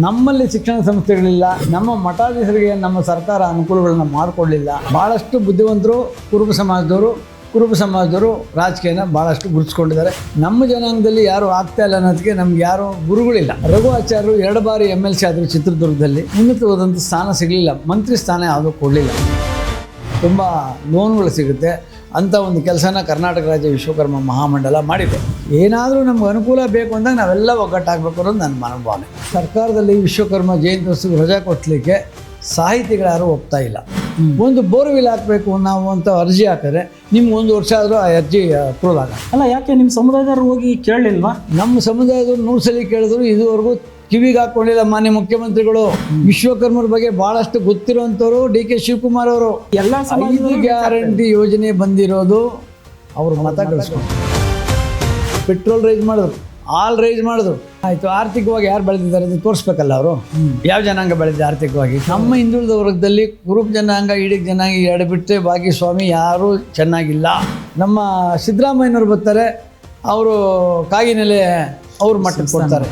ನಮ್ಮಲ್ಲಿ ಶಿಕ್ಷಣ ಸಂಸ್ಥೆಗಳಿಲ್ಲ, ನಮ್ಮ ಮಠಾಧೀಶರಿಗೆ ನಮ್ಮ ಸರ್ಕಾರ ಅನುಕೂಲಗಳನ್ನು ಮಾಡಿಕೊಡ್ಲಿಲ್ಲ. ಭಾಳಷ್ಟು ಬುದ್ಧಿವಂತರು ಕುರುಬ ಸಮಾಜದವರು ಕುರುಬ ಸಮಾಜದವರು ರಾಜಕೀಯನ ಭಾಳಷ್ಟು ಗುರುತಿಸ್ಕೊಂಡಿದ್ದಾರೆ. ನಮ್ಮ ಜನಾಂಗದಲ್ಲಿ ಯಾರು ಆಗ್ತಾ ಇಲ್ಲ ಅನ್ನೋದಕ್ಕೆ ನಮ್ಗೆ ಯಾರು ಗುರುಗಳಿಲ್ಲ. ರಘು ಆಚಾರ್ಯರು ಎರಡು ಬಾರಿ ಎಂ ಎಲ್ ಸಿ ಆದರು ಚಿತ್ರದುರ್ಗದಲ್ಲಿ. ಉನ್ನತವಾದಂಥ ಸ್ಥಾನ ಸಿಗಲಿಲ್ಲ. ಮಂತ್ರಿ ಸ್ಥಾನ ಯಾವುದೂ ಕೊಡಲಿಲ್ಲ. ತುಂಬ ಲೋನ್ಗಳು ಸಿಗುತ್ತೆ. ಅಂಥ ಒಂದು ಕೆಲಸನ ಕರ್ನಾಟಕ ರಾಜ್ಯ ವಿಶ್ವಕರ್ಮ ಮಹಾಮಂಡಲ ಮಾಡಿದೆ. ಏನಾದರೂ ನಮ್ಗೆ ಅನುಕೂಲ ಬೇಕು ಅಂದಾಗ ನಾವೆಲ್ಲ ಒಗ್ಗಟ್ಟಾಗಬೇಕು ಅನ್ನೋದು ನನ್ನ ಮನೋಭಾವನೆ. ಸರ್ಕಾರದಲ್ಲಿ ವಿಶ್ವಕರ್ಮ ಜಯಂತ್ಯೋತ್ಸವ ರಜಾ ಕೊಟ್ಟಲಿಕ್ಕೆ ಸಾಹಿತಿಗಳು ಯಾರೂ ಒಪ್ತಾ ಇಲ್ಲ. ಒಂದು ಬೋರ್ವಿಲ್ ಹಾಕಬೇಕು ನಾವು ಅಂತ ಅರ್ಜಿ ಹಾಕಿದ್ರೆ ನಿಮ್ಗೆ ಒಂದು ವರ್ಷ ಆದರೂ ಆ ಅರ್ಜಿ ಅಪ್ರೂವ್ ಆಗಲ್ಲ. ಅಲ್ಲ ಯಾಕೆ ನಿಮ್ಮ ಸಮುದಾಯದವ್ರು ಹೋಗಿ ಕೇಳಲಿಲ್ವಾ? ನಮ್ಮ ಸಮುದಾಯದವ್ರು ನೂರು ಸಲ ಕೇಳಿದ್ರು ಇದುವರೆಗೂ ಕಿವಿಗೆ ಹಾಕೊಂಡಿಲ್ಲ ಮಾನ್ಯ ಮುಖ್ಯಮಂತ್ರಿಗಳು. ವಿಶ್ವಕರ್ಮರ ಬಗ್ಗೆ ಬಹಳಷ್ಟು ಗೊತ್ತಿರುವಂಥವ್ರು ಡಿ ಕೆ ಶಿವಕುಮಾರ್ ಅವರು. ಎಲ್ಲ ಐದು ಗ್ಯಾರಂಟಿ ಯೋಜನೆ ಬಂದಿರೋದು ಅವರು ಮತ ಗಳಿಸ್ಕೊಂಡು ಪೆಟ್ರೋಲ್ ರೈಸ್ ಮಾಡಿದ್ರು ಆಲ್ ರೈಸ್ ಮಾಡಿದ್ರು. ಆಯಿತು ಆರ್ಥಿಕವಾಗಿ ಯಾರು ಬೆಳೆದಿದ್ದಾರೆ ಅಂತ ತೋರಿಸ್ಬೇಕಲ್ಲ ಅವರು? ಯಾವ ಜನಾಂಗ ಬೆಳೆದಿದೆ ಆರ್ಥಿಕವಾಗಿ? ನಮ್ಮ ಹಿಂದುಳಿದ ವರ್ಗದಲ್ಲಿ ಕುರುಬ್ ಜನಾಂಗ ಇಡೀ ಜನಾಂಗ ಎರಡು ಬಿಟ್ಟರೆ ಬಾಗಿ ಸ್ವಾಮಿ ಯಾರೂ ಚೆನ್ನಾಗಿಲ್ಲ. ನಮ್ಮ ಸಿದ್ದರಾಮಯ್ಯನವ್ರು ಬರ್ತಾರೆ ಅವರು ಕಾಗಿನೆಲೆ ಅವ್ರ ಮಟ್ಟಕ್ಕೆ ಕೊಡ್ತಾರೆ.